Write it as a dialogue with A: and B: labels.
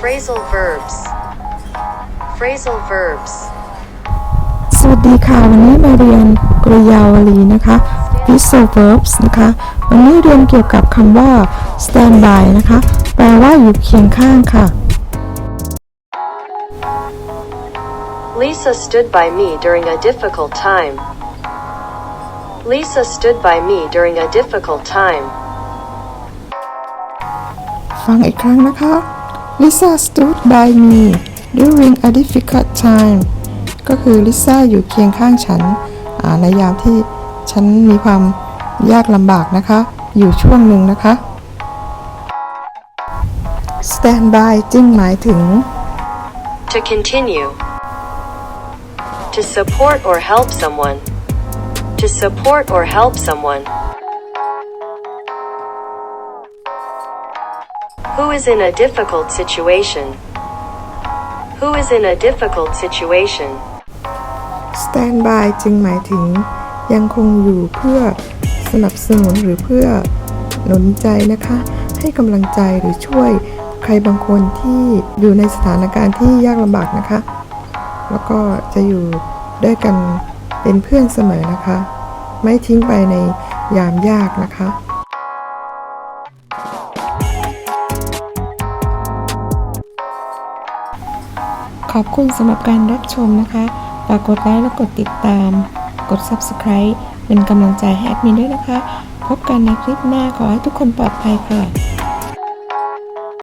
A: Phrasal verbs. Phrasal verbs.
B: สวัสดีค่ะ วันนี้มาเรียนกริยาวลีนะคะ phrasal verbs นะคะ วันนี้เรียนเกี่ยวกับคำว่า stand by นะคะ แปลว่าอยู่เคียงข้างค่ะ
A: Lisa stood by me during a difficult time. Lisa stood by me during a difficult time.
B: ฟังอีกครั้งนะคะ Lisa stood by me during a difficult time ก็คือลิซ่าอยู่เคียงข้างฉันในยามที่ฉันมีความยากลำบากนะคะ อยู่ช่วงหนึ่งนะคะ stand by จึงหมายถึง
A: To continue. To support or help someone. To support or help someone. Who is in a difficult situation? Who is in a difficult situation?
B: stand by จึงหมายถึง ยังคงอยู่เพื่อสนับสนุนหรือเพื่อหนุนใจนะคะ ให้กำลังใจหรือช่วยใครบางคนที่อยู่ในสถานการณ์ที่ยากลำบากนะคะ แล้วก็จะอยู่ด้วยกันเป็นเพื่อนเสมอนะคะ ไม่ทิ้งไปในยามยากนะคะ ขอบคุณสำหรับการรับชมนะคะฝากกดไลค์และกดติดตาม กด Subscribe เป็นกำลังใจให้แอดมินด้วยนะคะ พบกันในคลิปหน้าขอให้ทุกคนปลอดภัยค่ะ